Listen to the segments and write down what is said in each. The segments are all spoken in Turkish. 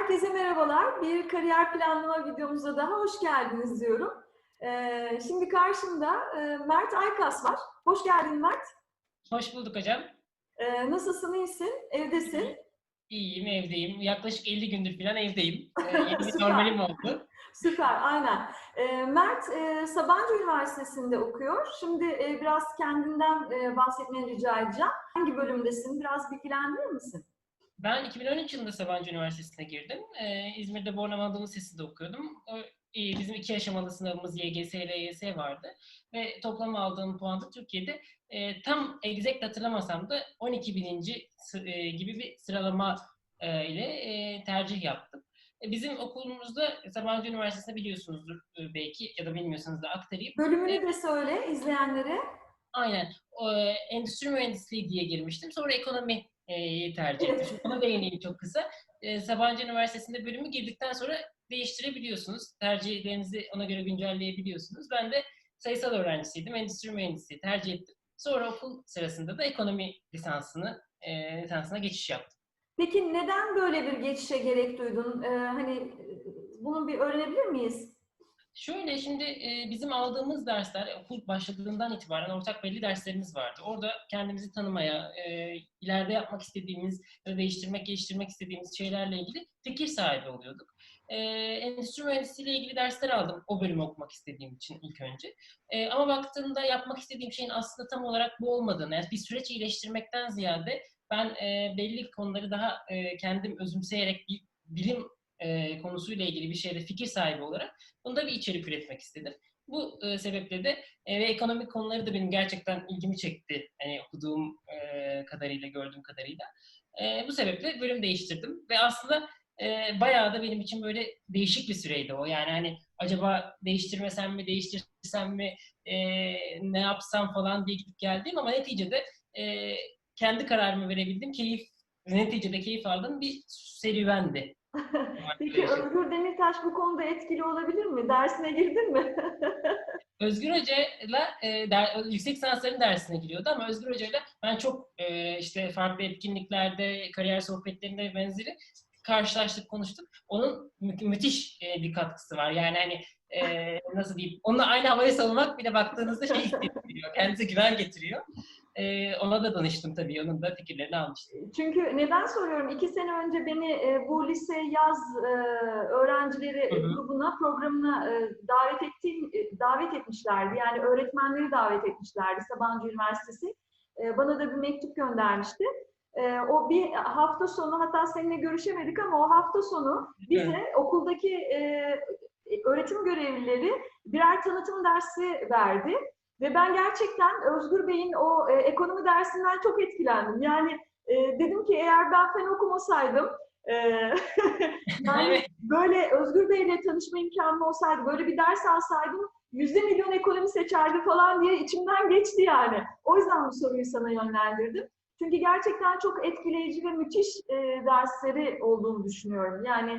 Herkese merhabalar. Bir kariyer planlama videomuza daha hoş geldiniz diyorum. Ee, şimdi karşımda e, Mert Aykas var. Hoş geldin Mert. Hoş bulduk hocam. Ee, nasılsın, iyisin? Evdesin. İyiyim, evdeyim. Yaklaşık 50 gündür falan evdeyim. Ee, yeni bir normalim oldu. Süper, aynen. Ee, Mert e, Sabancı Üniversitesi'nde okuyor. Şimdi e, biraz kendinden e, bahsetmeni rica edeceğim. Hangi bölümdesin? Biraz bilgilendirir misin? Ben 2013 yılında Sabancı Üniversitesi'ne girdim. Ee, İzmir'de Bornova Anadolu Lisesi'nde okuyordum. O, e, bizim iki aşamalı sınavımız YGS ile LYS vardı. Ve toplam aldığım puanda Türkiye'de e, tam exact hatırlamasam da 12 bininci e, gibi bir sıralama e, ile e, tercih yaptım. E, Bizim okulumuzda Sabancı Üniversitesi'nde biliyorsunuzdur e, belki ya da bilmiyorsanız da aktarayım. Bölümünü de söyle izleyenlere. Aynen. E, endüstri mühendisliği diye girmiştim. Sonra ekonomiyi tercih etmiştim. Ona değineyim çok kısa. E, Sabancı Üniversitesi'nde bölümü girdikten sonra değiştirebiliyorsunuz. Tercihlerinizi ona göre güncelleyebiliyorsunuz. Ben de sayısal öğrencisiydim. Endüstri mühendisliği tercih ettim. Sonra okul sırasında da ekonomi lisansını e, lisansına geçiş yaptım. Peki neden böyle bir geçişe gerek duydun? Ee, hani e, bunu bir öğrenebilir miyiz? Şöyle şimdi e, bizim aldığımız dersler okul başladığından itibaren ortak belli derslerimiz vardı. Orada kendimizi tanımaya, e, ileride yapmak istediğimiz ya değiştirmek, geliştirmek istediğimiz şeylerle ilgili fikir sahibi oluyorduk. E, endüstri mühendisliğiyle ilgili dersler aldım o bölümü okumak istediğim için ilk önce. E, ama baktığımda yapmak istediğim şeyin aslında tam olarak bu olmadığını, yani bir süreç iyileştirmekten ziyade ben e, belli konuları daha e, kendim özümseyerek bir bilim e, konusuyla ilgili bir şeyde fikir sahibi olarak Bunda bir içerik üretmek istedim. Bu e, sebeple de e, ve ekonomik konuları da benim gerçekten ilgimi çekti. Hani okuduğum e, kadarıyla, gördüğüm kadarıyla. E, bu sebeple bölüm değiştirdim ve aslında e, bayağı da benim için böyle değişik bir süreydi o. Yani hani acaba değiştirmesem mi, değiştirsem mi, e, ne yapsam falan diye gidip geldim ama neticede e, kendi kararımı verebildim. Keyif, neticede keyif aldığım bir serüvendi. Peki Özgür Demirtaş bu konuda etkili olabilir mi? Dersine girdin mi? Özgür Hoca'yla e, der, yüksek lisansların dersine giriyordu ama Özgür Hoca'yla ben çok e, işte farklı etkinliklerde, kariyer sohbetlerinde ve benzeri karşılaştık, konuştuk. Onun mü- müthiş e, bir katkısı var. Yani hani e, nasıl diyeyim, onunla aynı havaya savunmak bile baktığınızda şey hissettiriyor, kendinize güven getiriyor. E, ona da danıştım tabii, onun da fikirlerini almıştım. Çünkü neden soruyorum? İki sene önce beni e, bu lise yaz e, öğrencileri Hı hı. grubuna, programına e, davet ettiğim, e, davet etmişlerdi. Yani öğretmenleri davet etmişlerdi Sabancı Üniversitesi. E, bana da bir mektup göndermişti. E, o bir hafta sonu, hatta seninle görüşemedik ama o hafta sonu bize okuldaki e, öğretim görevlileri birer tanıtım dersi verdi. Ve ben gerçekten Özgür Bey'in o e, ekonomi dersinden çok etkilendim. Yani e, dedim ki eğer ben fen okumasaydım, e, yani böyle Özgür Bey'le tanışma imkanım olsaydı, böyle bir ders alsaydım yüzde milyon ekonomi seçerdi falan diye içimden geçti yani. O yüzden bu soruyu sana yönlendirdim. Çünkü gerçekten çok etkileyici ve müthiş e, dersleri olduğunu düşünüyorum. Yani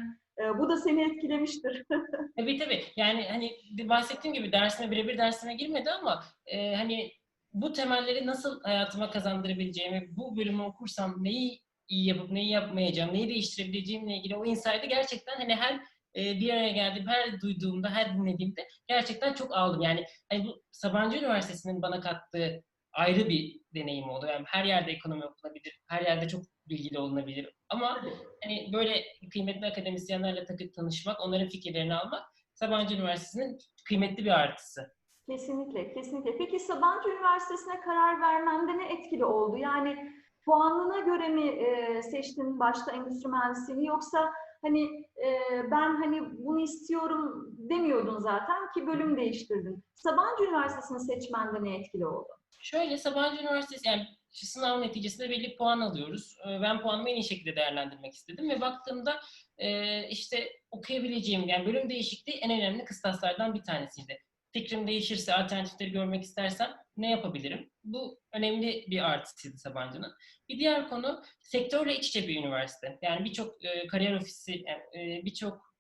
bu da seni etkilemiştir. Tabii tabii. Yani hani bahsettiğim gibi dersime birebir dersime girmedi ama e, hani bu temelleri nasıl hayatıma kazandırabileceğimi, bu bölümü okursam neyi iyi yapıp neyi yapmayacağım, neyi değiştirebileceğimle ilgili o insight'ı gerçekten hani her e, bir araya geldiğim, her duyduğumda, her dinlediğimde gerçekten çok aldım. Yani hani bu Sabancı Üniversitesi'nin bana kattığı ayrı bir deneyim oldu. Yani her yerde ekonomi okunabilir, her yerde çok bilgili olunabilir. Ama hani böyle kıymetli akademisyenlerle takıp tanışmak, onların fikirlerini almak Sabancı Üniversitesi'nin kıymetli bir artısı. Kesinlikle, kesinlikle. Peki Sabancı Üniversitesi'ne karar vermende ne etkili oldu? Yani puanına göre mi e, seçtin başta endüstri mühendisliğini yoksa hani e, ben hani bunu istiyorum demiyordun zaten ki bölüm değiştirdin. Sabancı Üniversitesi'ni seçmende ne etkili oldu? Şöyle Sabancı Üniversitesi yani sınav neticesinde belli puan alıyoruz. Ee, Ben puanımı en iyi şekilde değerlendirmek istedim ve baktığımda e, işte okuyabileceğim yani bölüm değişikliği en önemli kıstaslardan bir tanesiydi. Fikrim değişirse, alternatifleri görmek istersem ne yapabilirim? Bu önemli bir artısıydı Sabancı'nın. Bir diğer konu sektörle iç içe bir üniversite. Yani birçok e, kariyer ofisi, yani, e, birçok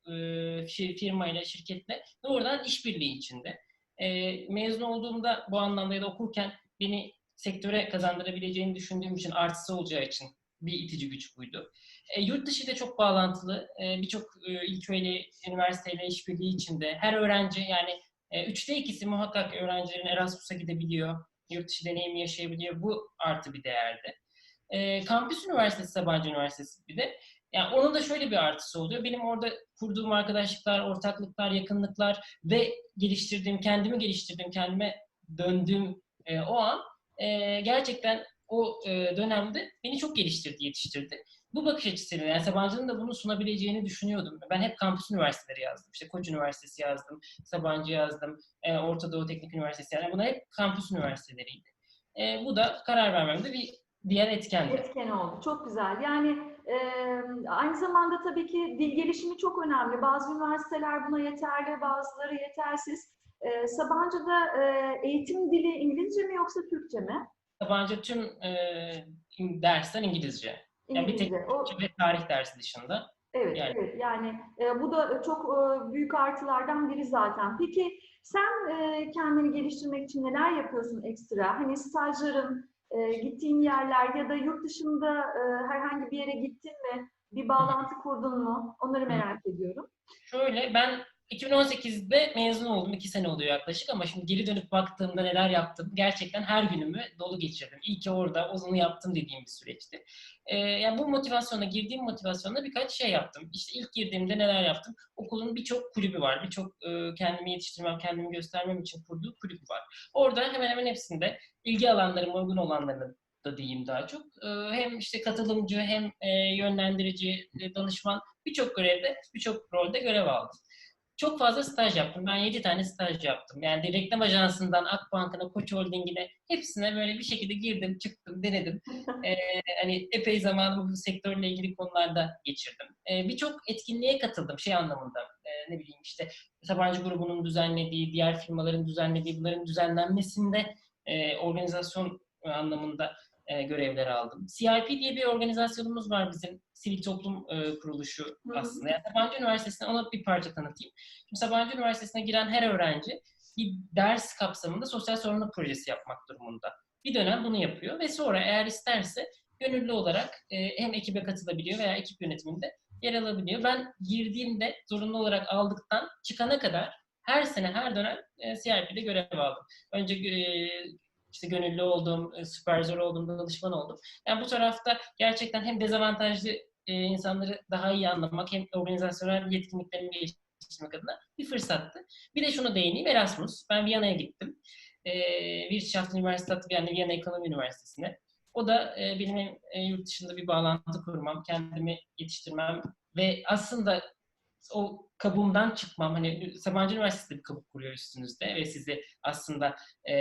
firmayla, şirketle doğrudan işbirliği içinde. Mezun olduğumda bu anlamda ya da okurken beni sektöre kazandırabileceğini düşündüğüm için, artısı olacağı için bir itici güç buydu. E, yurt dışı da çok bağlantılı. E, Birçok e, ilköyle, üniversiteyle işbirliği içinde. Her öğrenci yani e, üçte ikisi muhakkak öğrencilerin Erasmus'a gidebiliyor. Yurt dışı deneyimi yaşayabiliyor. Bu artı bir değerdi. E, Kampüs Üniversitesi, Sabancı Üniversitesi bir de. Yani onun da şöyle bir artısı oluyor. Benim orada kurduğum arkadaşlıklar, ortaklıklar, yakınlıklar ve geliştirdiğim, kendimi geliştirdiğim, kendime döndüğüm e, o an e, gerçekten o e, dönemde beni çok geliştirdi, yetiştirdi. Bu bakış açısıyla yani Sabancı'nın da bunu sunabileceğini düşünüyordum. Ben hep kampüs üniversiteleri yazdım. İşte Koç Üniversitesi yazdım, Sabancı yazdım, e, Orta Doğu Teknik Üniversitesi yani bunlar hep kampüs üniversiteleriydi. E, bu da karar vermemde bir diğer etkendi. Etken oldu. Çok güzel. Yani e, aynı zamanda tabii ki dil gelişimi çok önemli. Bazı üniversiteler buna yeterli, bazıları yetersiz. E, Sabancı'da e, eğitim dili İngilizce mi yoksa Türkçe mi? Sabancı tüm e, dersler İngilizce. Yani bir tek. O, Türkçe ve tarih dersi dışında. evet, yani. evet. Yani e, bu da çok e, büyük artılardan biri zaten. Peki sen e, kendini geliştirmek için neler yapıyorsun ekstra? Hani stajların, e, gittiğin yerler ya da yurt dışında e, herhangi bir yere gittin mi? Bir bağlantı kurdun mu? Onları merak ediyorum. Şöyle ben 2018'de mezun oldum. iki sene oluyor yaklaşık ama şimdi geri dönüp baktığımda neler yaptım. Gerçekten her günümü dolu geçirdim. İyi ki orada onu yaptım dediğim bir süreçti. Ee, yani bu motivasyona, girdiğim motivasyonda birkaç şey yaptım. İşte ilk girdiğimde neler yaptım? Okulun birçok kulübü var. Birçok e, kendimi yetiştirmem, kendimi göstermem için kurduğu kulüp var. Orada hemen hemen hepsinde ilgi alanlarıma uygun olanlarını da diyeyim daha çok. Ee, hem işte katılımcı hem e, yönlendirici, e, danışman birçok görevde, birçok rolde görev aldım. Çok fazla staj yaptım. Ben 7 tane staj yaptım. Yani reklam ajansından Akbank'ına, Koç Holding'ine hepsine böyle bir şekilde girdim, çıktım, denedim. Ee, hani epey zamanımı bu sektörle ilgili konularda geçirdim. Ee, Birçok etkinliğe katıldım şey anlamında. Ee, ne bileyim işte Sabancı grubunun düzenlediği, diğer firmaların düzenlediği, bunların düzenlenmesinde e, organizasyon anlamında e, görevler aldım. CIP diye bir organizasyonumuz var bizim sivil toplum e, kuruluşu aslında. Yani Sabancı Üniversitesi'ne ona bir parça tanıtayım. Şimdi Sabancı Üniversitesi'ne giren her öğrenci bir ders kapsamında sosyal sorumluluk projesi yapmak durumunda. Bir dönem bunu yapıyor ve sonra eğer isterse gönüllü olarak e, hem ekibe katılabiliyor veya ekip yönetiminde yer alabiliyor. Ben girdiğimde zorunlu olarak aldıktan çıkana kadar her sene her dönem e, CIP'de görev aldım. Önce e, işte gönüllü oldum, e, süpervizör oldum, danışman oldum. Yani bu tarafta gerçekten hem dezavantajlı e, insanları daha iyi anlamak hem organizasyonel yetkinliklerimi geliştirmek adına bir fırsattı. Bir de şunu değineyim, Erasmus. Ben Viyana'ya gittim. E, Wirtschaft Üniversitesi, yani Viyana Ekonomi Üniversitesi'ne. O da benim yurt dışında bir bağlantı kurmam, kendimi yetiştirmem ve aslında o kabuğumdan çıkmam. Hani Sabancı Üniversitesi de bir kabuk kuruyor üstünüzde ve sizi aslında e,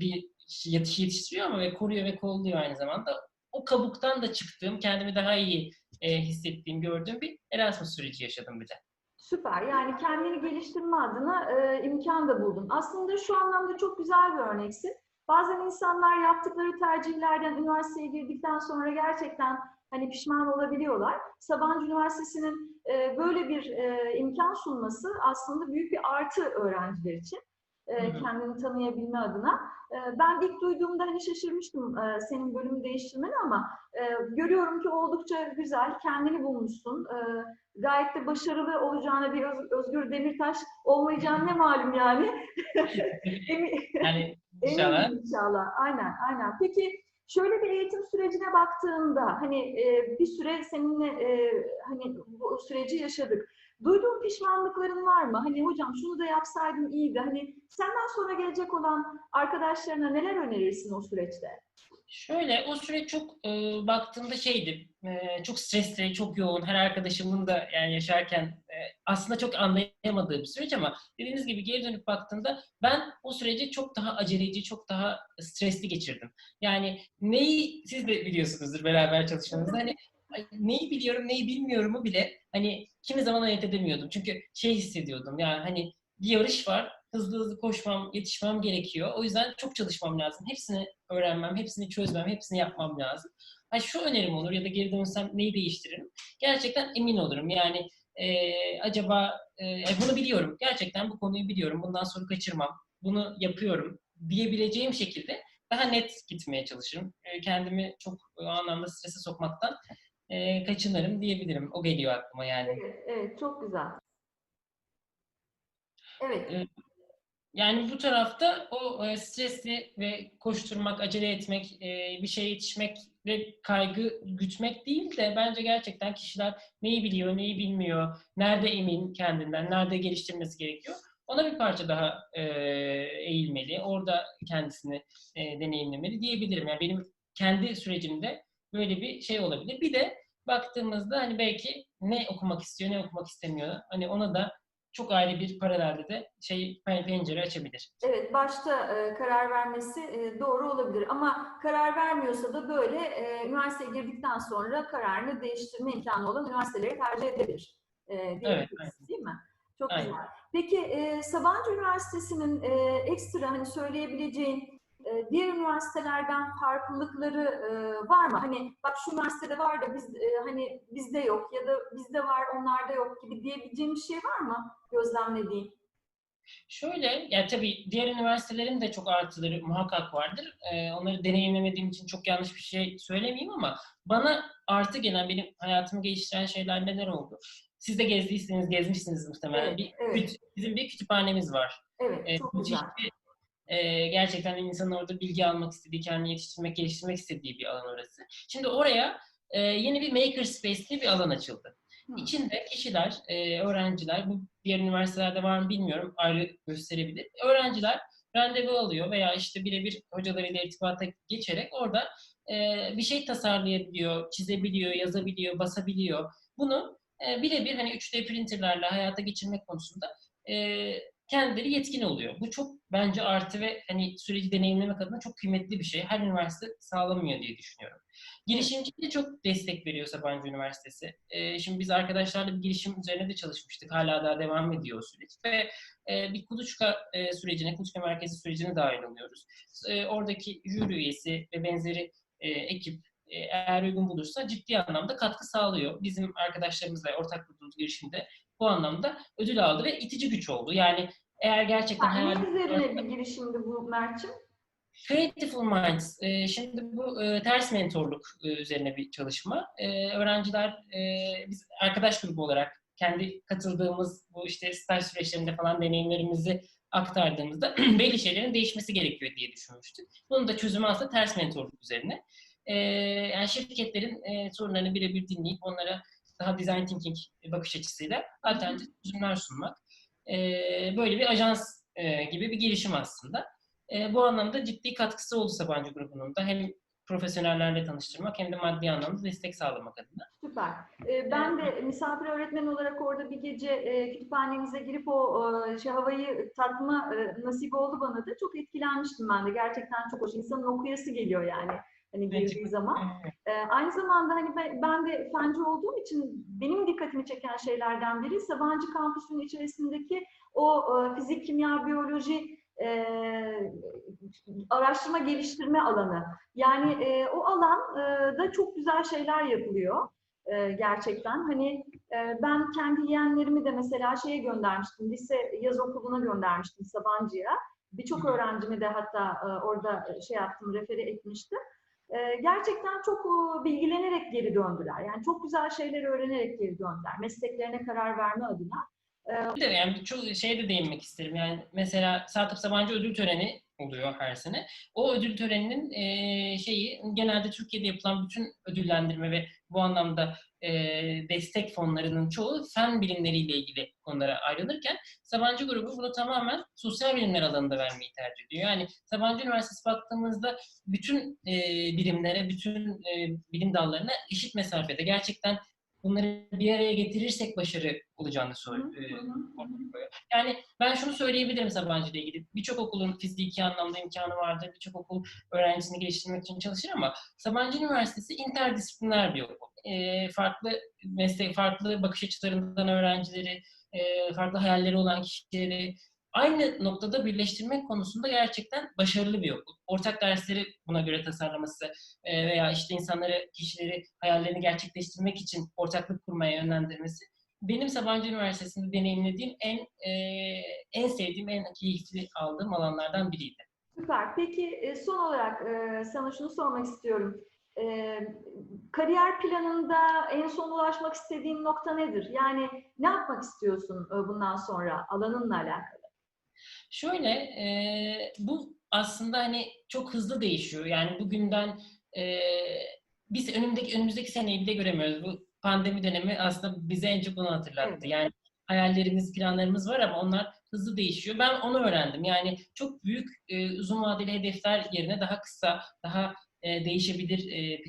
bir yetiş yetiştiriyor ama ve koruyor ve kolluyor aynı zamanda. O kabuktan da çıktığım, kendimi daha iyi e, hissettiğim, gördüğüm bir Erasmus süreci yaşadım bir de. Süper. Yani kendini geliştirme adına e, imkan da buldun. Aslında şu anlamda çok güzel bir örneksin. Bazen insanlar yaptıkları tercihlerden üniversiteye girdikten sonra gerçekten hani pişman olabiliyorlar. Sabancı Üniversitesi'nin böyle bir e, imkan sunması aslında büyük bir artı öğrenciler için. E, kendini tanıyabilme adına. E, ben ilk duyduğumda hani şaşırmıştım e, senin bölümü değiştirmeni ama görüyorum ki oldukça güzel, kendini bulmuşsun. Gayet de başarılı olacağına bir Öz- Özgür Demirtaş olmayacağını ne malum yani. Yani inşallah. Eminim inşallah. Aynen, aynen. Peki şöyle bir eğitim sürecine baktığında hani e, bir süre seninle e, hani bu süreci yaşadık. Duyduğun pişmanlıkların var mı? Hani hocam şunu da yapsaydım iyiydi. Hani senden sonra gelecek olan arkadaşlarına neler önerirsin o süreçte? Şöyle o süreç çok e, baktığımda şeydi, e, çok stresli, çok yoğun. Her arkadaşımın da yani yaşarken e, aslında çok anlayamadığı bir süreç ama dediğiniz gibi geri dönüp baktığımda ben o süreci çok daha aceleci, çok daha stresli geçirdim. Yani neyi siz de biliyorsunuzdur beraber çalışmamızda hani neyi biliyorum, neyi bilmiyorumu bile hani kimi zaman ayırt edemiyordum. Çünkü şey hissediyordum yani hani bir yarış var, hızlı hızlı koşmam, yetişmem gerekiyor. O yüzden çok çalışmam lazım. Hepsini öğrenmem, hepsini çözmem, hepsini yapmam lazım. Ha şu önerim olur ya da geri dönsem neyi değiştiririm? Gerçekten emin olurum. Yani e, acaba e, bunu biliyorum. Gerçekten bu konuyu biliyorum. Bundan sonra kaçırmam. Bunu yapıyorum diyebileceğim şekilde daha net gitmeye çalışırım. Kendimi çok o anlamda strese sokmaktan e, kaçınırım diyebilirim. O geliyor aklıma yani. Evet, evet çok güzel. Evet. E, Yani bu tarafta o e, stresli ve koşturmak, acele etmek, e, bir şeye yetişmek ve kaygı gütmek değil de bence gerçekten kişiler neyi biliyor, neyi bilmiyor, nerede emin kendinden, nerede geliştirmesi gerekiyor. Ona bir parça daha e, eğilmeli, orada kendisini e, deneyimlemeli diyebilirim. Yani benim kendi sürecimde böyle bir şey olabilir. Bir de baktığımızda hani belki ne okumak istiyor, ne okumak istemiyor. Hani ona da çok ayrı bir paralelde de şey pen- pencere açabilir. Evet, başta e, karar vermesi e, doğru olabilir ama karar vermiyorsa da böyle e, üniversiteye girdikten sonra kararını değiştirme imkanı olan üniversiteleri tercih edebilir. E, diyebiliriz, aynen. değil mi? Çok Aynen. güzel. Peki e, Sabancı Üniversitesi'nin e, ekstra hani söyleyebileceğin e, diğer üniversitelerden farklılıkları e, var mı? Hani bak şu üniversitede var da biz e, hani bizde yok ya da bizde var onlarda yok gibi diyebileceğin bir şey var mı gözlemlediğin? Şöyle, yani tabii diğer üniversitelerin de çok artıları muhakkak vardır. Ee, onları deneyimlemediğim için çok yanlış bir şey söylemeyeyim ama bana artı gelen, benim hayatımı geliştiren şeyler neler oldu? Siz de gezdiyseniz, gezmişsiniz muhtemelen. Evet, bir, evet. bizim bir kütüphanemiz var. Evet, Ee, çok müthiş güzel. bir, e, gerçekten insanın orada bilgi almak istediği, kendini yetiştirmek, geliştirmek istediği bir alan orası. Şimdi oraya e, yeni bir makerspace diye bir alan açıldı. Hı. İçinde kişiler, e, öğrenciler, bu diğer üniversitelerde var mı bilmiyorum, ayrı gösterebilir. Öğrenciler randevu alıyor veya işte birebir hocalarıyla irtibata geçerek orada e, bir şey tasarlayabiliyor, çizebiliyor, yazabiliyor, basabiliyor. Bunu e, birebir hani 3D printerlerle hayata geçirmek konusunda e, kendileri yetkin oluyor. Bu çok bence artı ve hani süreci deneyimlemek adına çok kıymetli bir şey. Her üniversite sağlamıyor diye düşünüyorum. Girişimciliğe çok destek veriyor Sabancı Üniversitesi. Ee, şimdi biz arkadaşlarla bir girişim üzerine de çalışmıştık. Hala daha devam ediyor o süreç. Ve e, bir kuluçka e, sürecine, kuluçka merkezi sürecine dahil oluyoruz. E, oradaki jüri üyesi ve benzeri e, ekip e, eğer uygun bulursa ciddi anlamda katkı sağlıyor. Bizim arkadaşlarımızla ortak bulduğumuz girişimde bu anlamda ödül aldı ve itici güç oldu. Yani eğer gerçekten Yani ne üzerine bir girişimdi bu Mert'ciğim? Creative Minds. e, şimdi bu e, ters mentorluk e, üzerine bir çalışma. E, öğrenciler, e, biz arkadaş grubu olarak kendi katıldığımız bu işte staj süreçlerinde falan deneyimlerimizi aktardığımızda belli şeylerin değişmesi gerekiyor diye düşünmüştük. Bunun da çözümü aslında ters mentorluk üzerine. E, yani şirketlerin e, sorunlarını birebir dinleyip onlara daha design thinking bakış açısıyla alternatif çözümler sunmak. E, böyle bir ajans e, gibi bir girişim aslında. E, bu anlamda ciddi katkısı oldu Sabancı grubunun da. Hem profesyonellerle tanıştırmak hem de maddi anlamda destek sağlamak adına. Süper. Ben de misafir öğretmen olarak orada bir gece e, kütüphanenize girip o e, şey, havayı tatma e, nasip oldu bana da. Çok etkilenmiştim ben de. Gerçekten çok hoş. İnsanın okuyası geliyor yani. Hani girdiği zaman. Ee, aynı zamanda hani ben, ben de fenci olduğum için benim dikkatimi çeken şeylerden biri Sabancı kampüsünün içerisindeki o e, fizik, kimya, biyoloji e, araştırma geliştirme alanı. Yani e, o alan e, çok güzel şeyler yapılıyor e, gerçekten. Hani e, ben kendi yeğenlerimi de mesela şeye göndermiştim, lise yaz okuluna göndermiştim Sabancı'ya. Birçok öğrencimi de hatta e, orada şey yaptım, refere etmiştim. E, gerçekten çok e, bilgilenerek geri döndüler. Yani çok güzel şeyler öğrenerek geri döndüler. Mesleklerine karar verme adına. De yani çok şeye de değinmek isterim. Yani mesela Sartap Sabancı ödül töreni oluyor her sene. O ödül töreninin e, şeyi genelde Türkiye'de yapılan bütün ödüllendirme ve bu anlamda e, destek fonlarının çoğu fen bilimleriyle ilgili konulara ayrılırken Sabancı grubu bunu tamamen sosyal bilimler alanında vermeyi tercih ediyor. Yani Sabancı Üniversitesi baktığımızda bütün e, bilimlere, bütün e, bilim dallarına eşit mesafede gerçekten bunları bir araya getirirsek başarı olacağını Hı söylüyor. hı hı hı. Yani ben şunu söyleyebilirim Sabancı ile ilgili. Birçok okulun fiziki anlamda imkanı vardır. Birçok okul öğrencisini geliştirmek için çalışır ama Sabancı Üniversitesi interdisipliner bir okul. Ee, farklı meslek, farklı bakış açılarından öğrencileri, e, farklı hayalleri olan kişileri aynı noktada birleştirmek konusunda gerçekten başarılı bir okul. Ortak dersleri buna göre tasarlaması e, veya işte insanları, kişileri hayallerini gerçekleştirmek için ortaklık kurmaya yönlendirmesi benim Sabancı Üniversitesi'nde deneyimlediğim en e, en sevdiğim, en keyifli aldığım alanlardan biriydi. Süper. Peki e, son olarak sana şunu sormak istiyorum. E, Kariyer planında en son ulaşmak istediğin nokta nedir? Yani ne yapmak istiyorsun bundan sonra alanınla alakalı? Şöyle, e, bu aslında hani çok hızlı değişiyor. Yani bugünden e, biz önümüzdeki önümüzdeki seneyi bile göremiyoruz. Bu pandemi dönemi aslında bize en çok onu hatırlattı. Yani hayallerimiz, planlarımız var ama onlar hızlı değişiyor. Ben onu öğrendim. Yani çok büyük, e, uzun vadeli hedefler yerine daha kısa, daha e, değişebilir e,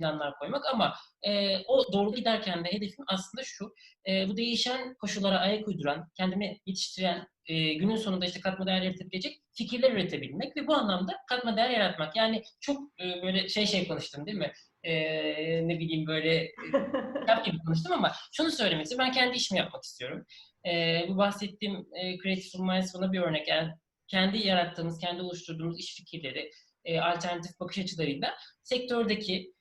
planlar koymak ama e, o doğru giderken de hedefim aslında şu, e, bu değişen koşullara ayak uyduran, kendimi yetiştiren, e, günün sonunda işte katma değer yaratabilecek fikirler üretebilmek ve bu anlamda katma değer yaratmak. Yani çok e, böyle şey şey konuştum değil mi? E, ne bileyim böyle e, kitap gibi konuştum ama şunu söylemek istiyorum. Ben kendi işimi yapmak istiyorum. E, bu bahsettiğim e, Creative Minds buna bir örnek. Yani kendi yarattığımız, kendi oluşturduğumuz iş fikirleri, e, alternatif bakış açılarıyla sektördeki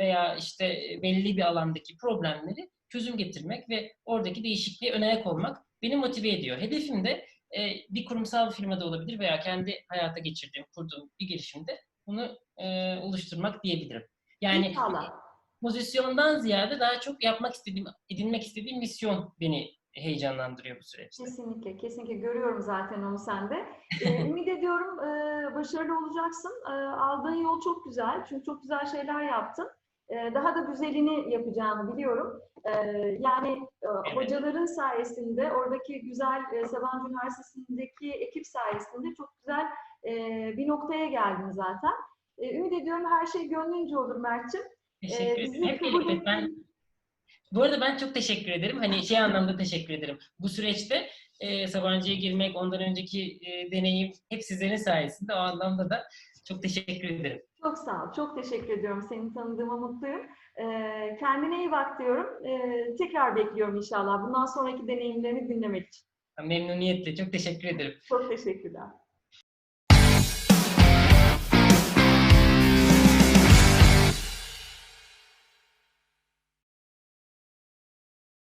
veya işte belli bir alandaki problemleri çözüm getirmek ve oradaki değişikliğe ön ayak olmak beni motive ediyor. Hedefim de e, bir kurumsal firmada olabilir veya kendi hayata geçirdiğim, kurduğum bir girişimde bunu e, oluşturmak diyebilirim. Yani İnşallah. pozisyondan ziyade daha çok yapmak istediğim, edinmek istediğim misyon beni heyecanlandırıyor bu süreçte. Kesinlikle, kesinlikle görüyorum zaten onu sende. Ee, ümit ediyorum e, başarılı olacaksın. E, aldığın yol çok güzel çünkü çok güzel şeyler yaptın. E, daha da güzelini yapacağını biliyorum. Yani Evet. hocaların sayesinde, oradaki güzel Sabancı Üniversitesi'ndeki ekip sayesinde çok güzel bir noktaya geldin zaten. Ümit ediyorum her şey gönlünce olur Mert'ciğim. Teşekkür ederim. Hep birlikte. Ben, bu arada ben çok teşekkür ederim. Hani şey anlamda teşekkür ederim. Bu süreçte e, Sabancı'ya girmek, ondan önceki e, deneyim hep sizlerin sayesinde. O anlamda da çok teşekkür ederim. Çok sağ ol. Çok teşekkür ediyorum. Seni tanıdığıma mutluyum. Ee, kendine iyi bak diyorum. Ee, tekrar bekliyorum inşallah. Bundan sonraki deneyimlerini dinlemek için. Memnuniyetle. Çok teşekkür ederim. Çok teşekkürler.